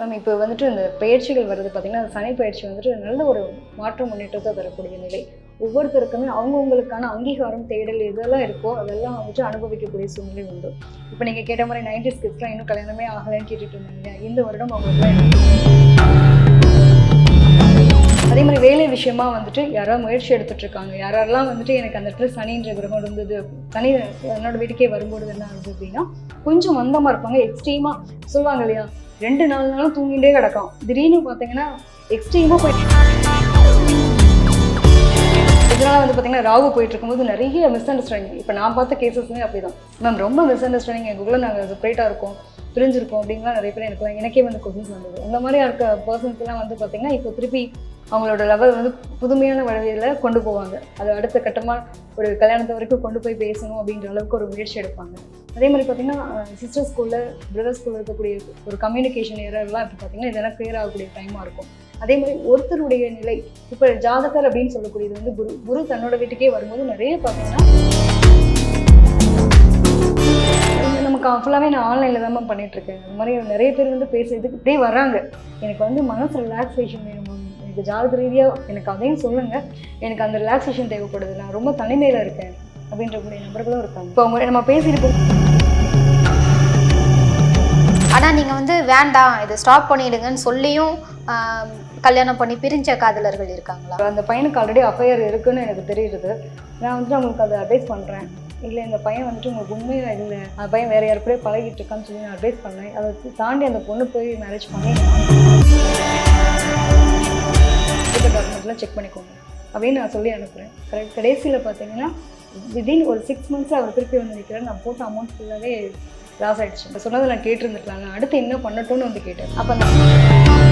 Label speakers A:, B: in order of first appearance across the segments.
A: Ma'am இப்போ வந்துட்டு இந்த பயிற்சிகள் வர்றது பார்த்தீங்கன்னா அந்த சனி பயிற்சி வந்துட்டு நல்ல ஒரு மாற்ற முன்னேற்றத்தை தரக்கூடிய நிலை. ஒவ்வொருத்தருக்குமே அவங்கவுங்களுக்கான அங்கீகாரம் தேடல் இதெல்லாம் இருக்கோ அதெல்லாம் வந்துட்டு அனுபவிக்கக்கூடிய சூழ்நிலை உண்டு. இப்போ நீங்கள் கேட்ட மாதிரி நைன்டி ஸ்கிட்ஸ்லாம் இன்னும் கல்யாணமே ஆகலைன்னு கேட்டுட்டு இருந்தாங்க. இந்த வருடம் அவங்களுக்குலாம் அதே மாதிரி வேலை விஷயமா வந்துட்டு யாராவது முயற்சி எடுத்துட்டு இருக்காங்க யாரெல்லாம் வந்துட்டு எனக்கு அந்த இடத்துல சனின்ற கிரகம் இருந்தது சனி என்னோட வீட்டுக்கே வரும்போது என்ன ஆகுது அப்படின்னா கொஞ்சம் மந்தமாக இருப்பாங்க. எக்ஸ்ட்ரீமாக சொல்லுவாங்க இல்லையா? ரெண்டு நாலு நாளும் தூங்கிட்டே கிடக்கும். திடீர்னு பார்த்தீங்கன்னா எக்ஸ்ட்ரீமாக போயிட்டு இதனால வந்து பார்த்தீங்கன்னா ராகு போயிட்டு இருக்கும்போது நிறைய மிஸ் அண்டர்ஸ்டாண்டிங் இப்போ நான் பார்த்த கேசஸ்மே அப்படிதான். மேம் ரொம்ப மிஸ் அண்டர்ஸ்டாண்டிங் எங்களுக்குள்ள நாங்கள் செப்பரேட்டாக இருக்கோம். பிரிஞ்சிருக்கோம் அப்படிங்கலாம் நிறைய பேர் எனக்கு எனக்கே வந்து கொஸ்டின்ஸ் வந்தது. இந்த மாதிரி இருக்க பர்சன்ஸ்லாம் வந்து பார்த்தீங்கன்னா இப்போ திருப்பி அவங்களோட லெவல் வந்து புதுமையான வழியில் கொண்டு போவாங்க. அது அடுத்த கட்டமாக ஒரு கல்யாணத்தை வரைக்கும் கொண்டு போய் பேசணும் அப்படின்ற அளவுக்கு ஒரு முயற்சி எடுப்பாங்க. அதே மாதிரி பார்த்தீங்கன்னா சிஸ்டர் ஸ்கூலில் பிரதர் ஸ்கூலில் இருக்கக்கூடிய ஒரு கம்யூனிகேஷன் எரர்லாம் இப்போ பார்த்தீங்கன்னா இதெல்லாம் கிளியர் ஆகக்கூடிய டைமாக இருக்கும். அதே மாதிரி ஒருத்தருடைய நிலை இப்போ ஜாதகர் அப்படின்னு சொல்லக்கூடியது வந்து குரு குரு தன்னோட வீட்டுக்கே வரும்போது நிறைய பார்த்தீங்கன்னா நமக்கு ஃபுல்லாகவே நான் ஆன்லைனில் தான் இருக்கேன் அந்த மாதிரி நிறைய பேர் வந்து பேசுறதுக்கு இப்படியே வராங்க எனக்கு வந்து மனசு ரிலாக்ஸேஷன் வேணும்? எனக்கு ஜாதக ரீதியாக எனக்கு அதையும் சொல்லுங்கள் எனக்கு அந்த ரிலாக்ஸேஷன் தேவைப்படுது. நான் ரொம்ப தனிமையில் இருக்கேன் அப்படின்ற கூடிய நபர்களும் இருக்காங்க. இப்போ அவங்க நம்ம பேசியிருப்போம்
B: ஆனா நீங்க வந்து வேண்டாம். இதை ஸ்டாப் பண்ணிடுங்கன்னு சொல்லியும் கல்யாணம் பண்ணி பிரிஞ்ச காதலர்கள் இருக்காங்களா?
A: அந்த பையனுக்கு ஆல்ரெடி அஃபையர் இருக்குன்னு எனக்கு தெரியுது. நான் வந்துட்டு அவங்களுக்கு அதை அட்வைஸ் பண்ணுறேன் இல்லை இந்த பையன் வந்துட்டு உங்களுக்கு உண்மையாக இல்லை. அந்த பையன் வேறு யாரு கூட பழகிட்டு இருக்கான்னு சொல்லி நான் அட்வைஸ் பண்ணேன். அதை தாண்டி அந்த பொண்ணு போய் மேரேஜ் பண்ணி டாக்குமெண்ட்லாம் செக் பண்ணிக்கோங்க அப்படின்னு நான் சொல்லி அனுப்புகிறேன் கரெக்ட் கடைசியில் பார்த்தீங்கன்னா விதின் ஒரு சிக்ஸ் மந்த்ஸ் அவர் திருப்பி வந்து நிற்கிறேன் நான் போட்ட அமௌண்ட் ஃபுல்லாகவே லாஸ் ஆகிடுச்சு இப்போ சொன்னதை நான் கேட்டிருந்துருக்கலாம் நான் அடுத்து என்ன பண்ணட்டும்னு வந்து கேட்டேன். அப்போ நான்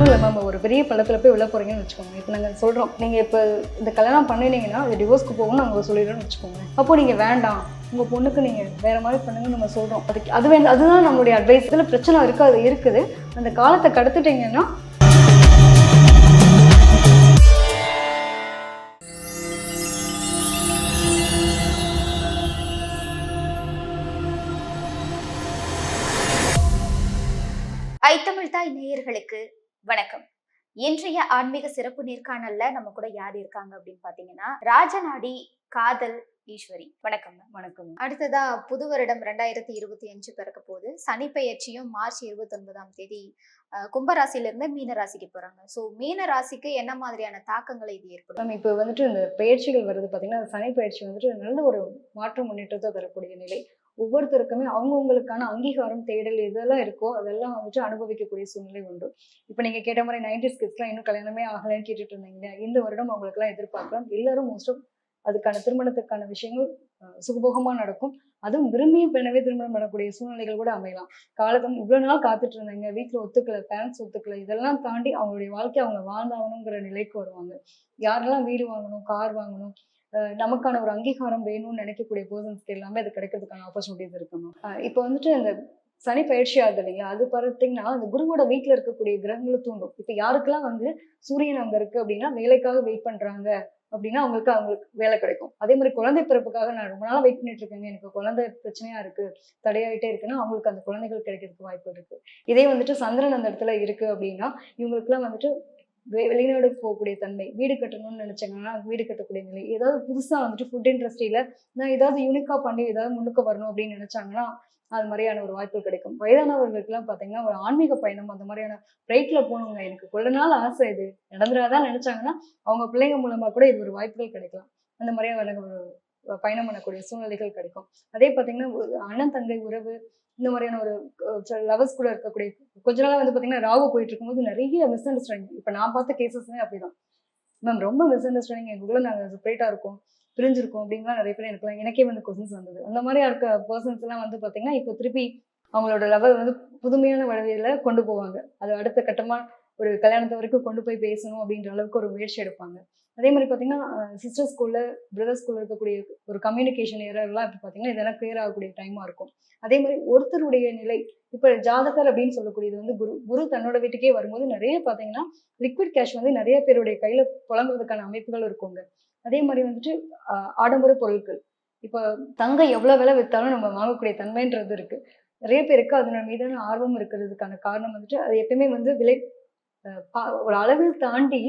A: ஒன்றும் இல்லை மேம் ஒரு பெரிய பள்ளத்தில் போய் விழ போகிறீங்கன்னு வச்சுக்கோங்க. இப்போ நாங்கள் சொல்கிறோம் நீங்கள் இப்போ இந்த கல்யாணம் பண்ணினீங்கன்னா அது டிவோர்ஸ்க்கு போகணும்னு நாங்கள் சொல்லிடுறோம்னு வச்சுக்கோங்க. அப்போ நீங்கள் வேண்டாம். உங்கள் பொண்ணுக்கு நீங்கள் வேறு மாதிரி பண்ணுங்கன்னு நம்ம சொல்கிறோம் அதுக்கு அது வேணும் அதுதான் நம்மளுடைய அட்வைஸ் இதில் பிரச்சனை இருக்குது அது இருக்குது. அந்த காலத்தை கடத்துட்டீங்கன்னா
B: ஐத்தமிழ் தாய் நேயர்களுக்கு வணக்கம். இன்றைய ஆன்மீக சிறப்பு நேர்காணல்ல நம்ம கூட யார் இருக்காங்க அப்படின்னு பாத்தீங்கன்னா ராஜநாடி காதல் ஈஸ்வரி. வணக்கம்.
A: வணக்கம்.
B: அடுத்ததா புது வருடம் ரெண்டாயிரத்தி இருபத்தி அஞ்சு பிறக்க போகுது சனி பெயர்ச்சியும் மார்ச் இருபத்தி ஒன்பதாம் தேதி அஹ், கும்பராசில இருந்து மீன ராசிக்கு போறாங்க. சோ மீன ராசிக்கு என்ன மாதிரியான தாக்கங்களை இது ஏற்படும்
A: மேம் இப்போ வந்துட்டு இந்த பயிற்சிகள் வருது பார்த்தீங்கன்னா சனி பயிற்சி வந்துட்டு நல்ல ஒரு மாற்ற முன்னேற்றத்தை தரக்கூடிய நிலை. ஒவ்வொருத்தருக்குமே அவங்கவுங்களுக்கான அங்கீகாரம் தேடல் இதெல்லாம் இருக்கோ அதெல்லாம் வந்துட்டு அனுபவிக்கக்கூடிய சூழ்நிலை உண்டு. இப்போ நீங்கள் கேட்ட மாதிரி நைன்டி ஸ்கிட்ஸ்லாம் இன்னும் கல்யாணமே ஆகலைன்னு கேட்டுட்டு இருந்தீங்க இந்த வருடம் அவங்களுக்குலாம் எதிர்பார்க்கலாம். எல்லாரும் மோஸ்ட் அதுக்கான திருமணத்துக்கான விஷயங்கள் அஹ், சுகபோகமா நடக்கும். அதுவும் விரும்பிய பெண்ணவே திருமணம் பண்ணக்கூடிய சூழ்நிலைகள் கூட அமையலாம். காலத்தம் இவ்வளவு நாள் காத்துட்டு இருந்தாங்க வீட்டில் ஒத்துக்கல பேரண்ட்ஸ் ஒத்துக்கல இதெல்லாம் தாண்டி அவங்களுடைய வாழ்க்கை அவங்க வாழ்ந்தாகணுங்கிற நிலைக்கு வருவாங்க. யாரெல்லாம் வீடு வாங்கணும் கார் வாங்கணும் நமக்கான ஒரு அங்கீகாரம் வேணும்னு நினைக்கக்கூடிய பர்சன்ஸ்க்கு எல்லாமே அது கிடைக்கிறதுக்கான ஆப்பர்ச்சுனிட்டிஸ் இருக்கணும் இப்போ வந்துட்டு இந்த சனி பயிற்சி ஆகுது இல்லைங்களா அது பார்த்தீங்கன்னா அந்த குருவோட வீட்டில் இருக்கக்கூடிய கிரகங்களை தூண்டும். இப்போ யாருக்கெல்லாம் வந்து சூரியன் அங்கே இருக்கு அப்படின்னா வேலைக்காக வெயிட் பண்ணுறாங்க அப்படின்னா அவங்களுக்கு அவங்களுக்கு வேலை கிடைக்கும். அதே மாதிரி குழந்தை பிறப்புக்காக நான் ரொம்ப நாளாக வெயிட் பண்ணிட்டு இருக்கேங்க. எனக்கு குழந்தை பிரச்சனையா இருக்கு தடையாயிட்டே இருக்குன்னா அவங்களுக்கு அந்த குழந்தைகள் கிடைக்கிறதுக்கு வாய்ப்பு இருக்கு. இதே வந்துட்டு சந்திரன் அந்த இடத்துல இருக்கு அப்படின்னா இவங்களுக்குலாம் வந்துட்டு வெளிநாடு போகக்கூடிய தன்மை வீடு கட்டணும்னு நினைச்சாங்கன்னா வீடு கட்டக்கூடிய நிலை. ஏதாவது புதுசாக வந்துட்டு ஃபுட் இண்டஸ்ட்ரியில் நான் ஏதாவது யூனிக்கா பண்ணி ஏதாவது முன்னுக்கு வரணும் அப்படின்னு நினைச்சாங்கன்னா அது மாதிரியான ஒரு வாய்ப்பு கிடைக்கும். வயதானவர்களுக்குலாம் பார்த்தீங்கன்னா ஒரு ஆன்மீக பயணம் அந்த மாதிரியான ஃப்ளைட்ல போகணுங்க. எனக்கு கொள்ள நாள் ஆசை இது நடந்துடாதான் நினைச்சாங்கன்னா அவங்க பிள்ளைங்க மூலமாக கூட இது ஒரு வாய்ப்புகள் கிடைக்கலாம். அந்த மாதிரியான ஒரு பயணம் பண்ணக்கூடிய சூழ்நிலைகள் கிடைக்கும். அதே பார்த்தீங்கன்னா ஒரு அண்ணன் தங்கை உறவு இந்த மாதிரியான ஒரு லவர்ஸ் கூட இருக்கக்கூடிய கொஞ்ச நாளாக வந்து பார்த்தீங்கன்னா ராகு போயிட்டு இருக்கும்போது நிறைய மிஸ் அண்டர்ஸ்டாண்டிங் இப்போ நான் பார்த்த கேசஸ்மே அப்படிதான். மேம் ரொம்ப மிஸ் அண்டர்ஸ்டாண்டிங் எங்களுக்குள்ள நாங்கள் செப்பரேட்டாக இருக்கோம் பிரிஞ்சிருக்கோம் அப்படின்லாம் நிறைய பேர் எனக்கு எனக்கே வந்து கொஸ்டின்ஸ் வந்தது. அந்த மாதிரி இருக்க பர்சன்ஸ் எல்லாம் வந்து பார்த்தீங்கன்னா இப்போ திருப்பி அவங்களோட லவர் வந்து புதுமையான வழியில கொண்டு போவாங்க. அது அடுத்த கட்டமாக ஒரு கல்யாணத்து வரைக்கும் கொண்டு போய் பேசணும் அப்படின்ற அளவுக்கு ஒரு முயற்சி எடுப்பாங்க. அதே மாதிரி பார்த்தீங்கன்னா சிஸ்டர் ஸ்கூலில் பிரதர் ஸ்கூலில் இருக்கக்கூடிய ஒரு கம்யூனிகேஷன் எரர்லாம் இப்போ பார்த்தீங்கன்னா இதெல்லாம் கிளியர் ஆகக்கூடிய டைமாக இருக்கும். அதே மாதிரி ஒருத்தருடைய நிலை இப்போ ஜாதகர் அப்படின்னு சொல்லக்கூடியது வந்து குரு குரு தன்னோட வீட்டுக்கே வரும்போது நிறைய பார்த்தீங்கன்னா லிக்விட் கேஷ் வந்து நிறைய பேருடைய கையில் புழங்குறதுக்கான அமைப்புகள் இருக்குங்க அதே மாதிரி வந்துட்டு ஆடம்பர பொருட்கள். இப்போ தங்கம் எவ்வளோ விலை விற்றாலும் நம்ம வாங்கக்கூடிய தன்மைன்றது இருக்குது நிறைய பேருக்கு அதன் மீதான ஆர்வம் இருக்கிறதுக்கான காரணம் வந்துட்டு அது எப்பயுமே வந்து விலை ஒரு அளவு தாண்டி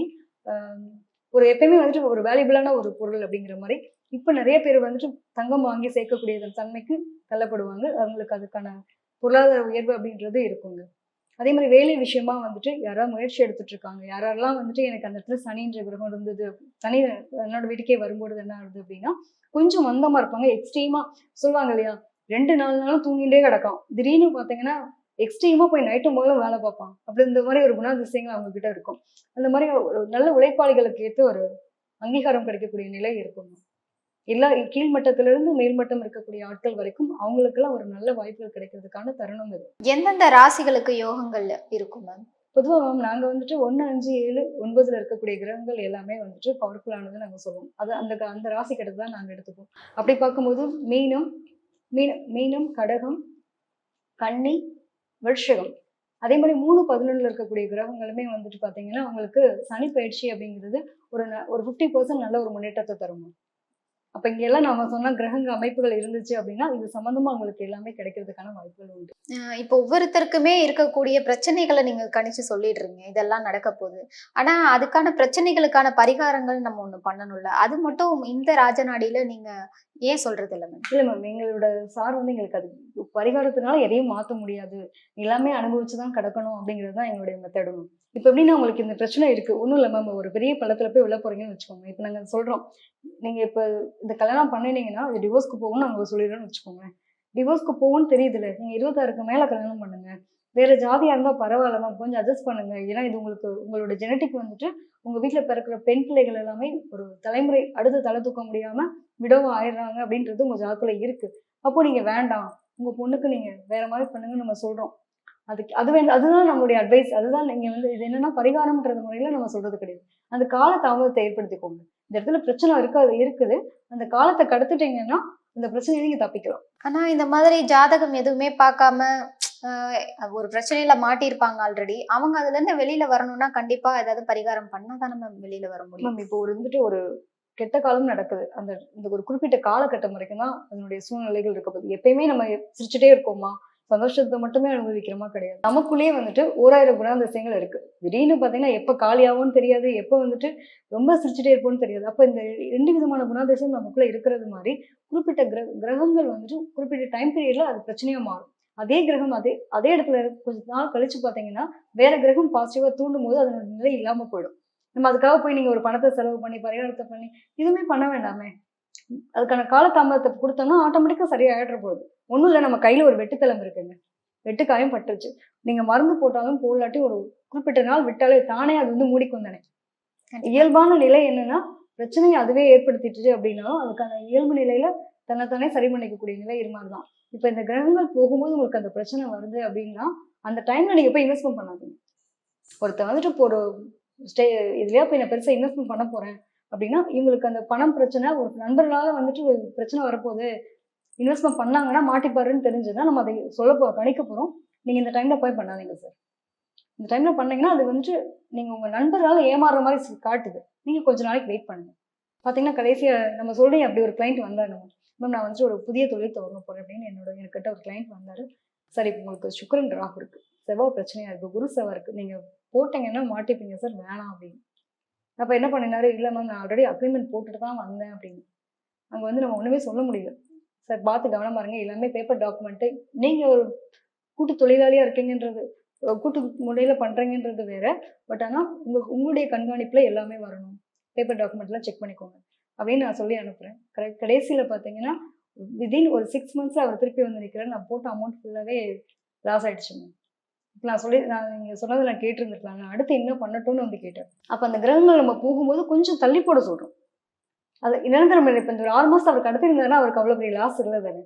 A: ஒரு எப்பயுமே வந்துட்டு ஒரு வேல்யூபிளான ஒரு பொருள் அப்படிங்கிற மாதிரி இப்போ நிறைய பேர் வந்துட்டு தங்கம் வாங்கி சேர்க்கக்கூடிய தன்மைக்கு தள்ளப்படுவாங்க. அவங்களுக்கு அதுக்கான பொருளாதார உயர்வு அப்படின்றது இருக்குங்க. அதே மாதிரி வேலை விஷயமா வந்துட்டு யாராவது முயற்சி எடுத்துட்டு இருக்காங்க. யாரெல்லாம் வந்துட்டு எனக்கு அந்த இடத்துல சனின்ற கிரகம் இருந்தது சனி என்னோட வீட்டுக்கே வரும்போது என்ன ஆகுது அப்படின்னா கொஞ்சம் மந்தமா இருப்பாங்க. எக்ஸ்ட்ரீமா சொல்லுவாங்க இல்லையா ரெண்டு நாலு நாளும் தூங்கிட்டே கிடக்கும். திடீர்னு பார்த்தீங்கன்னா எக்ஸ்ட்ரீமா போய் நைட்டும் போகலும் வேலை பார்ப்பான். அப்படி இந்த மாதிரி ஒரு குணாதிசயங்கள் அவங்க கிட்ட இருக்கும். அந்த மாதிரி ஒரு நல்ல உழைப்பாளிகளுக்கு ஏற்ற ஒரு அங்கீகாரம் கிடைக்கக்கூடிய நிலை இருக்கும். எல்லா கீழ்மட்டத்துல இருந்து மேல்மட்டம் இருக்கக்கூடிய ஆட்கள் வரைக்கும் அவங்களுக்கெல்லாம் ஒரு நல்ல வாய்ப்புகள் கிடைக்கிறதுக்கான தருணம் இது.
B: எந்தெந்த ராசிகளுக்கு யோகங்கள் இருக்கும் மேம்
A: பொதுவா மேம் நாங்க வந்துட்டு ஒண்ணு அஞ்சு ஏழு ஒன்பதுல இருக்கக்கூடிய கிரகங்கள் எல்லாமே வந்துட்டு பவர்ஃபுல்லானது நாங்க சொல்லுவோம். அது அந்த அந்த ராசி கிட்ட தான் நாங்க எடுத்துப்போம். அப்படி பார்க்கும்போது மீனம் மீன மீனம் கடகம் கன்னி விருஷகம் அதே மாதிரி மூணு பதினொன்றுல இருக்கக்கூடிய கிரகங்களுமே வந்துட்டு பார்த்தீங்கன்னா அவங்களுக்கு சனி பயிற்சி அப்படிங்கிறது ஒரு ந- ஒரு ஃபிஃப்டி பர்சன்ட் நல்ல ஒரு முன்னேற்றத்தை தரும் அப்போ இங்க எல்லாம் நாம சொன்ன கிரகங்க அமைப்புகள் இருந்துச்சு அப்படின்னா இது சம்மந்தமாக உங்களுக்கு எல்லாமே கிடைக்கிறதுக்கான வாய்ப்புகள் உண்டு.
B: இப்போ ஒவ்வொருத்தருக்குமே இருக்கக்கூடிய பிரச்சனைகளை நீங்க கணிச்சு சொல்லிடுறீங்க. இதெல்லாம் நடக்க போகுது. ஆனா அதுக்கான பிரச்சனைகளுக்கான பரிகாரங்கள் நம்ம ஒன்று பண்ணணும்ல. அது மட்டும் இந்த ராஜநாடியில் நீங்க ஏன் சொல்றது இல்லை மேம்
A: இல்லை மேம் எங்களோட சார் வந்து எங்களுக்கு அது பரிகாரத்தினால எதையும் மாற்ற முடியாது. எல்லாமே அனுபவிச்சுதான் கிடக்கணும் அப்படிங்கிறது தான் எங்களுடைய மெத்தடும் இப்போ எப்படின்னா உங்களுக்கு இந்த பிரச்சனை இருக்கு. ஒன்றும் இல்லை மேம் ஒரு பெரிய பள்ளத்தில் போய் விழ போறீங்கன்னு வச்சுக்கோங்க. இப்போ நாங்கள் சொல்கிறோம் நீங்கள் இப்போ இந்த கல்யாணம் பண்ணினீங்கன்னா அது டிவோர்ஸ்க்கு போகணும்னு அவங்க சொல்லிடுறோம்னு வச்சுக்கோங்க டிவோர்ஸ்க்கு போகும்னு தெரியுதுல்ல. நீங்கள் இருபத்தாறுக்கு மேலே கல்யாணம் பண்ணுங்க. வேற ஜாதியா இருந்தா பரவாயில்ல மேம் கொஞ்சம் அட்ஜஸ்ட் பண்ணுங்க. ஏன்னா இது உங்களுக்கு உங்களோட ஜெனட்டிக் வந்துட்டு உங்க வீட்டுல பிறக்கிற பெண் பிள்ளைகள் எல்லாமே ஒரு தலைமுறை அடுத்து தலை தூக்க முடியாம விடவும் ஆயிடுறாங்க அப்படின்றது உங்க ஜாதத்துல இருக்கு. அப்போ நீங்க வேண்டாம். உங்க பொண்ணுக்கு நீங்க வேற மாதிரி பண்ணுங்கன்னு நம்ம சொல்றோம். அதுக்கு அது வேணும் அதுதான் நம்மளுடைய அட்வைஸ் அதுதான் நீங்க வந்து இது என்னன்னா பரிகாரம்ன்றது முறையில நம்ம சொல்றது கிடையாது. அந்த கால தாமதத்தை ஏற்படுத்திக்கோங்க. இந்த இடத்துல பிரச்சனை இருக்காது இருக்குது. அந்த காலத்தை கடத்துட்டீங்கன்னா அந்த பிரச்சனையை நீங்க தப்பிக்கலாம்.
B: ஆனா இந்த மாதிரி ஜாதகம் எதுவுமே பார்க்காம ஒரு பிரச்சனையில மாட்டியிருப்பாங்க ஆல்ரெடி அவங்க அதுல இருந்து வெளியில வரணும்னா கண்டிப்பா ஏதாவது பரிகாரம் பண்ணாதான் நம்ம வெளியில வர முடியும்.
A: மேம் இப்போ ஒரு வந்துட்டு ஒரு கெட்ட காலம் நடக்குது. அந்த இந்த ஒரு குறிப்பிட்ட காலகட்டம் வரைக்கும் தான் அதனுடைய சூழ்நிலைகள் இருக்க. போகுது எப்பயுமே நம்ம சிரிச்சுட்டே இருக்கோமா சந்தோஷத்தை மட்டுமே அனுபவிக்கிறோமா கிடையாது. நமக்குள்ளேயே வந்துட்டு ஓராயிரம் குணாதிசயங்கள் இருக்கு. திடீர்னு பார்த்தீங்கன்னா எப்போ காலியாகும்னு தெரியாது. எப்போ வந்துட்டு ரொம்ப சிரிச்சுட்டே இருப்போம்னு தெரியாது. அப்போ இந்த ரெண்டு விதமான குணாதிசயம் நமக்குள்ள இருக்கிறது மாதிரி குறிப்பிட்ட கிர கிரகங்கள் வந்துட்டு குறிப்பிட்ட டைம் பீரியட்ல அது பிரச்சனையா மாறும். அதே கிரகம் அதே அதே இடத்துல கொஞ்ச நாள் கழிச்சு பார்த்தீங்கன்னா வேற கிரகம் பாசிட்டிவா தூண்டும் போது அதனோட நிலை இல்லாம போயிடும். நம்ம அதுக்காக போய் நீங்க ஒரு பணத்தை செலவு பண்ணி பரிகாரத்தை பண்ணி எதுவுமே பண்ண வேண்டாமே. அதுக்கான காலதாமதத்தை கொடுத்தோம்னா ஆட்டோமேட்டிக்கா சரியா ஆயிடுற போகுது. ஒண்ணும் இல்லை நம்ம கையில ஒரு வெட்டுத்தளம் இருக்குங்க. வெட்டுக்காயம் பட்டுருச்சு. நீங்க மருந்து போட்டாலும் போடலாட்டி ஒரு குறிப்பிட்ட நாள் விட்டாலே தானே அது வந்து
B: கண்டிப்பா.
A: இயல்பான நிலை என்னன்னா பிரச்சனையை அதுவே ஏற்படுத்திட்டுச்சு அப்படின்னாலும் அதுக்கான இயல்பு நிலையில தன்னைத்தானே சரி பண்ணிக்கக்கூடிய நிலை இருமாதிரிதான். இப்போ இந்த கிரகங்கள் போகும்போது உங்களுக்கு அந்த பிரச்சனை வருது அப்படின்னா அந்த டைம்ல நீங்க போய் இன்வெஸ்ட்மெண்ட் பண்ணாதீங்க. ஒருத்தன் வந்துட்டு இப்போ ஒரு ஸ்டே இதுலயா போய் நான் பெருசாக இன்வெஸ்ட்மெண்ட் பண்ண போறேன் அப்படின்னா இவங்களுக்கு அந்த பணம் பிரச்சனை ஒரு நண்பர்களால் வந்துட்டு ஒரு பிரச்சனை வரப்போகுது. இன்வெஸ்ட்மெண்ட் பண்ணாங்கன்னா மாட்டிப்பாருன்னு தெரிஞ்சுன்னா நம்ம அதை சொல்ல போ கணிக்க போறோம். நீங்க இந்த டைம்ல போய் பண்ணாதீங்க சார் இந்த டைம்ல பண்ணீங்கன்னா அது வந்துட்டு நீங்க உங்க நண்பர்களால் ஏமாறுற மாதிரி காட்டுது. நீங்க கொஞ்ச நாளைக்கு வெயிட் பண்ணுங்க. பாத்தீங்கன்னா கடைசியா நம்ம சொல்றீங்க அப்படி ஒரு கிளைண்ட் வந்தாங்க மேம் நான் வந்துட்டு ஒரு புதிய தொழில் தொடங்க போறேன் அப்படின்னு என்னோட என்கிட்ட ஒரு கிளைண்ட் வந்தாரு. சார் இப்போ உங்களுக்கு சுக்கரன் ராகு இருக்கு. செவ்வாய் பிரச்சனையா இருக்கு? குரு செவ்வாய் இருக்கு. நீங்க போட்டீங்கன்னா மாட்டிப்பீங்க சார். வேணாம் அப்படின்னு. அப்ப என்ன பண்ணினாரு? இல்ல மேம் நான் ஆல்ரெடி அக்ரிமெண்ட் போட்டுட்டு தான் வந்தேன் அப்படின்னு. அங்க வந்து நம்ம ஒண்ணுமே சொல்ல முடியல. சார் பார்த்து கவனமா இருங்க. எல்லாமே பேப்பர் டாக்குமெண்ட்டு நீங்க ஒரு கூட்டு தொழிலாளியா இருக்கீங்கன்றது கூட்டு முறையில பண்றீங்கன்றது வேற. பட் ஆனா உங்க உங்களுடைய கண்காணிப்புல எல்லாமே வரணும். பேப்பர் டாக்குமெண்ட்லாம் செக் பண்ணிக்கோங்க. அப்படின்னு நான் சொல்லி அனுப்புறேன். கரெக்ட் கடைசியில பாத்தீங்கன்னா விதின் ஒரு சிக்ஸ் மந்த்ஸ்ல அவர் திருப்பி வந்து நிக்கிறேன் நான் போட்ட அமௌண்ட் ஃபுல்லாவே லாஸ் ஆயிடுச்சுங்க இப்ப நான் சொல்லி நான் நீங்க சொன்னதை நான் கேட்டிருந்துருக்கலாம். நான் அடுத்து என்ன பண்ணட்டும்னு வந்து கேட்டேன். அப்ப அந்த கிரகங்கள் நம்ம போகும்போது கொஞ்சம் தள்ளி போட சொல்றோம். அது நிரந்தரம் இப்ப இந்த ஒரு ஆறு மாசம் அவர் கடத்தி இருந்தாருன்னா அவருக்கு அவ்வளவு பெரிய லாஸ் இல்லை தானே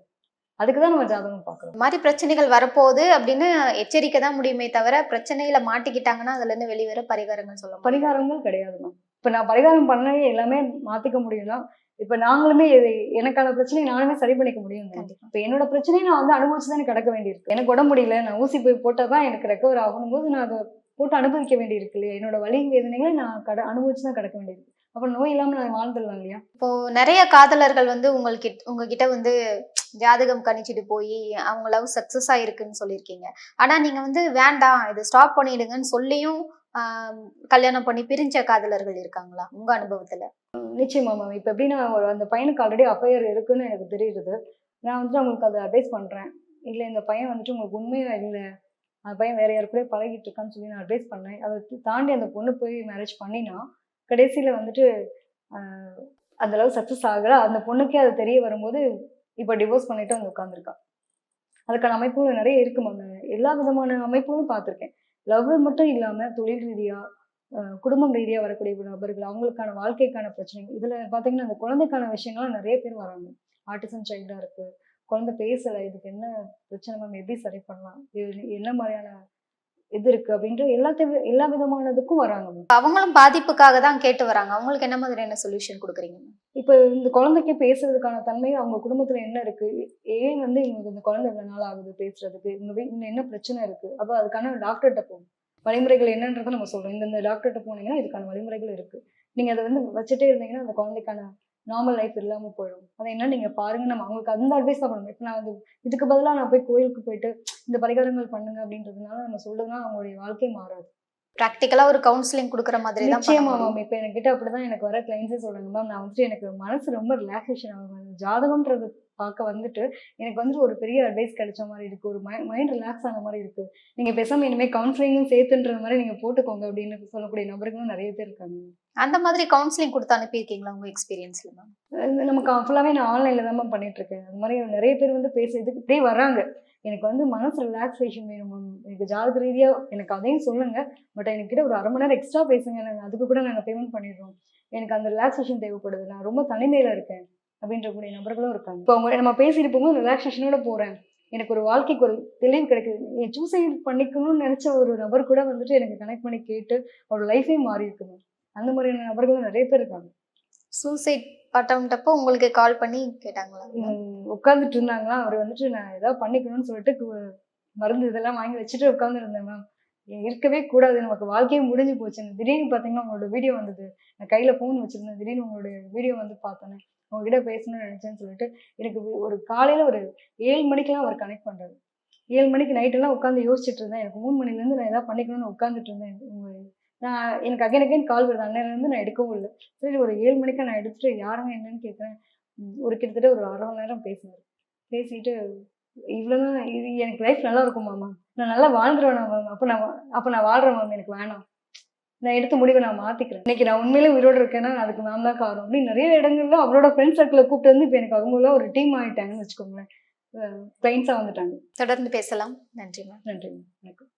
A: அதுக்கு தான் நம்ம ஜாதகம் பார்க்குறோம்
B: மாதிரி பிரச்சனைகள் வரப்போகுது அப்படின்னு எச்சரிக்கை தான் முடியுமே தவிர பிரச்சனையில மாட்டிக்கிட்டாங்கன்னா அதுல இருந்து வெளிவர பரிகாரங்கள் சொல்ல முடியும்
A: பரிகாரங்கள் கிடையாது மேம் இப்போ நான் பரிகாரம் பண்ண எல்லாமே மாத்திக்க முடியும்னா இப்போ நாங்களுமே இது எனக்கான பிரச்சனையை நானுமே சரி பண்ணிக்க முடியும் இப்போ என்னோட பிரச்சனையை நான் வந்து அனுபவிச்சு தான் கிடக்க வேண்டியிருக்கு. எனக்கு உடம்பு முடியல நான் ஊசி போய் போட்டால் தான் எனக்கு ரெக்கவர் ஆகணும் போது நான் அதை போட்டு அனுபவிக்க வேண்டியிருக்கு இல்லையா? என்னோட வலி வேதனைகளை நான் கட அனுபவிச்சு தான் கிடக்க வேண்டியிருக்கு. அப்புறம் நோய் இல்லாம நான் வாழ்ந்துடலாம் இல்லையா?
B: இப்போ நிறைய காதலர்கள் வந்து உங்கள்கிட்ட உங்ககிட்ட வந்து ஜாதகம் கணிச்சிட்டு போய் அவங்க லவ் சக்சஸ் ஆயிருக்குன்னு சொல்லியிருக்கீங்க. ஆனா நீங்க வந்து வேண்டாம் இதை ஸ்டாப் பண்ணிடுங்கன்னு சொல்லியும் கல்யாணம் பண்ணி பிரிஞ்ச காதலர்கள் இருக்காங்களா உங்க அனுபவத்துல?
A: நிச்சயமா மேம் இப்போ எப்படின்னா ஒரு அந்த பையனுக்கு ஆல்ரெடி அஃபையர் இருக்குன்னு எனக்கு தெரியுது. நான் வந்துட்டு அவங்களுக்கு அதை அட்வைஸ் பண்றேன். இல்லை இந்த பையன் வந்துட்டு உங்களுக்கு உண்மையா இல்லை அந்த பையன் வேற யாரு கூட பழகிட்டு இருக்கான்னு சொல்லி நான் அட்வைஸ் பண்ணேன் அதை தாண்டி அந்த பொண்ணு போய் மேரேஜ் பண்ணினா கடைசியில வந்துட்டு அந்த அளவு சக்ஸஸ் ஆகல. அந்த பொண்ணுக்கே அது தெரிய வரும்போது இப்போ டிவோர்ஸ் பண்ணிட்டு வந்து உட்காந்துருக்கா அதுக்கான அமைப்புகள் நிறைய இருக்கு மேம் எல்லா விதமான அமைப்புகளும் பார்த்துருக்கேன். லவ் மட்டும் இல்லாம தொழில் ரீதியா குடும்பம் ரீதியா வரக்கூடிய நபர்கள் அவங்களுக்கான வாழ்க்கைக்கான பிரச்சனைகள் இதுல பாத்தீங்கன்னா அந்த குழந்தைக்கான விஷயங்கள்லாம் நிறைய பேர் வராங்க. ஆர்டிசன் சைல்டா இருக்கு குழந்தை பேசல இதுக்கு என்ன பிரச்சனை மேம் எப்படி சரி பண்ணலாம்? என்ன மாதிரியான இது இருக்கு அப்படின்ற எல்லாத்தையும் எல்லா விதமானதுக்கும் வராங்க
B: அவங்களும் பாதிப்புக்காக தான் கேட்டு வராங்க. அவங்களுக்கு என்ன மாதிரியான சொல்யூஷன் கொடுக்குறீங்க?
A: இப்போ இந்த குழந்தைக்கு பேசுறதுக்கான தன்மை அவங்க குடும்பத்துல என்ன இருக்கு? ஏன் வந்து இவங்களுக்கு இந்த குழந்தை இவ்வளவு நாள் ஆகுது பேசுறதுக்கு? இவங்க என்ன பிரச்சனை இருக்கு? அப்போ அதுக்கான டாக்டர்கிட்ட போகணும். வழிமுறைகள் என்னன்றதை நம்ம சொல்றோம். இந்த டாக்டர்கிட்ட போனீங்கன்னா இதுக்கான வழிமுறைகள் இருக்கு. நீங்க அதை வந்து வச்சுட்டே இருந்தீங்கன்னா அந்த குழந்தைக்கான நார்மல் லைஃப் இல்லாம போயிடும். அதை என்ன நீங்க பாருங்க. நம்ம அவங்களுக்கு அந்த அட்வைஸ் தான் பண்ணணும். இப்போ நான் வந்து இதுக்கு பதிலா நான் போய் கோயிலுக்கு போயிட்டு இந்த பரிகாரங்கள் பண்ணுங்க அப்படின்றதுனால நம்ம சொல்றதுனா அவங்களுடைய வாழ்க்கை மாறாது.
B: ப்ராக்டிக்கலா ஒரு கவுன்சிலிங் கொடுக்குற மாதிரி தான்
A: நிச்சயமா. மேம் இப்போ என்கிட்ட அப்படிதான் எனக்கு வர கிளைண்ட்ஸே சொல்றாங்க. மேம் நான் வந்துட்டு எனக்கு மனசு ரொம்ப ரிலாக்ஸேஷன் ஆகும் ஜாதகம்ன்றது பார்க்க வந்துட்டு எனக்கு வந்துட்டு ஒரு பெரிய அட்வைஸ் கிடைச்ச மாதிரி இருக்கு. ஒரு மைண்ட் ரிலாக்ஸ் ஆன மாதிரி இருக்கு. நீங்க பேசாம இனிமே கவுன்சிலிங்கும் சேர்த்துன்ற மாதிரி நீங்க போட்டுக்கோங்க அப்படின்னு சொல்லக்கூடிய நபர்களும் நிறைய பேர் இருக்காங்க.
B: அந்த மாதிரி கவுன்சிலிங் கொடுத்து அனுப்பியிருக்கீங்களா உங்க எக்ஸ்பீரியன்ஸ்ல மேம்
A: நமக்கு ஃபுல்லாவே நான் ஆன்லைன்ல தான் இருக்கேன். அது மாதிரி நிறைய பேர் வந்து பேச இதுக்கு இப்படியே வராங்க. எனக்கு வந்து மனசு ரிலாக்ஸேஷன் வேணும் மேம் எனக்கு ஜாதக ரீதியா எனக்கு அதையும் சொல்லுங்க. பட் என்கிட்ட ஒரு அரை மணி நேரம் எக்ஸ்ட்ரா பேசுங்க. நாங்கள் அதுக்கு கூட நாங்கள் பேமெண்ட் பண்ணிடுறோம். எனக்கு அந்த ரிலாக்ஸேஷன் தேவைப்படுது. நான் ரொம்ப தனிமையில இருக்கேன். அப்படின்ற கூடிய நபர்களும் இருக்காங்க. இப்போ அவங்க நம்ம பேசிட்டு போகும்போது ரிலாக்ஸேஷனோட போறேன். எனக்கு ஒரு வாழ்க்கைக்கு ஒரு தெளிவு கிடைக்குது. என் சூசைட் பண்ணிக்கணும்னு நினைச்ச ஒரு நபர் கூட வந்துட்டு எனக்கு கனெக்ட் பண்ணி கேட்டு அவரோட லைஃபே மாறி இருக்குது அந்த மாதிரியான நபர்களும் நிறைய பேர் இருக்காங்க.
B: சூசைட் அட்டம்ப்டப்போ உங்களுக்கு கால் பண்ணி கேட்டாங்களா?
A: உட்காந்துட்டு இருந்தாங்களா? அவர் வந்துட்டு நான் ஏதாவது பண்ணிக்கணும்னு சொல்லிட்டு மருந்து இதெல்லாம் வாங்கி வச்சுட்டு உட்காந்துருந்தேன் மேம். இருக்கவே கூடாது. நமக்கு வாழ்க்கையே முடிஞ்சு போச்சு. திடீர்னு பார்த்தீங்கன்னா உங்களோட வீடியோ வந்தது. நான் கையில ஃபோன் வச்சிருந்தேன். திடீர்னு உங்களுடைய வீடியோ வந்து பார்த்தேன். உங்ககிட்ட பேசணும்னு நினைச்சேன்னு சொல்லிட்டு எனக்கு ஒரு காலையில ஒரு ஏழு மணிக்கெல்லாம் அவர் கனெக்ட் பண்றாரு. ஏழு மணிக்கு நைட்டெல்லாம் உட்காந்து யோசிச்சுட்டு இருந்தேன். எனக்கு மூணு மணிலேருந்து நான் ஏதாவது பண்ணிக்கணும்னு உட்காந்துட்டு இருந்தேன். உங்க நான் எனக்கு அகைன் அகைன் கால் வருது. அன்னையிலேருந்து நான் எடுக்கவும் இல்லை. சரி ஒரு ஏழு மணிக்கு நான் எடுத்துட்டு யாருங்க என்னன்னு கேட்குறேன் ஒரு கிட்டத்தட்ட ஒரு அரை மணி நேரம் பேசினார். பேசிட்டு இவ்வளோதான் இது எனக்கு லைஃப் நல்லா இருக்கும் மாமா. நான் நல்லா வாழ்ந்துருவேன் மேம். அப்போ நான் அப்போ நான் வாழ்றேன் மேம். எனக்கு வேணாம். நான் எடுத்த முடிவை நான் மாத்திக்கிறேன். இன்னைக்கு நான் உண்மையிலே உயிரோடு இருக்கேன்னா அதுக்கு மேம் தான் காரணம். அப்படின்னு நிறைய இடங்கள்ல அவரோட ஃப்ரெண்ட் சர்க்கிளை கூப்பிட்டு வந்து இப்போ எனக்கு அவங்களாம் ஒரு டீம் ஆயிட்டாங்கன்னு வச்சுக்கோங்களேன். கிளைண்ட்ஸாக வந்துட்டாங்க.
B: தொடர்ந்து பேசலாம். நன்றி மேம்
A: நன்றி மேம் வணக்கம்.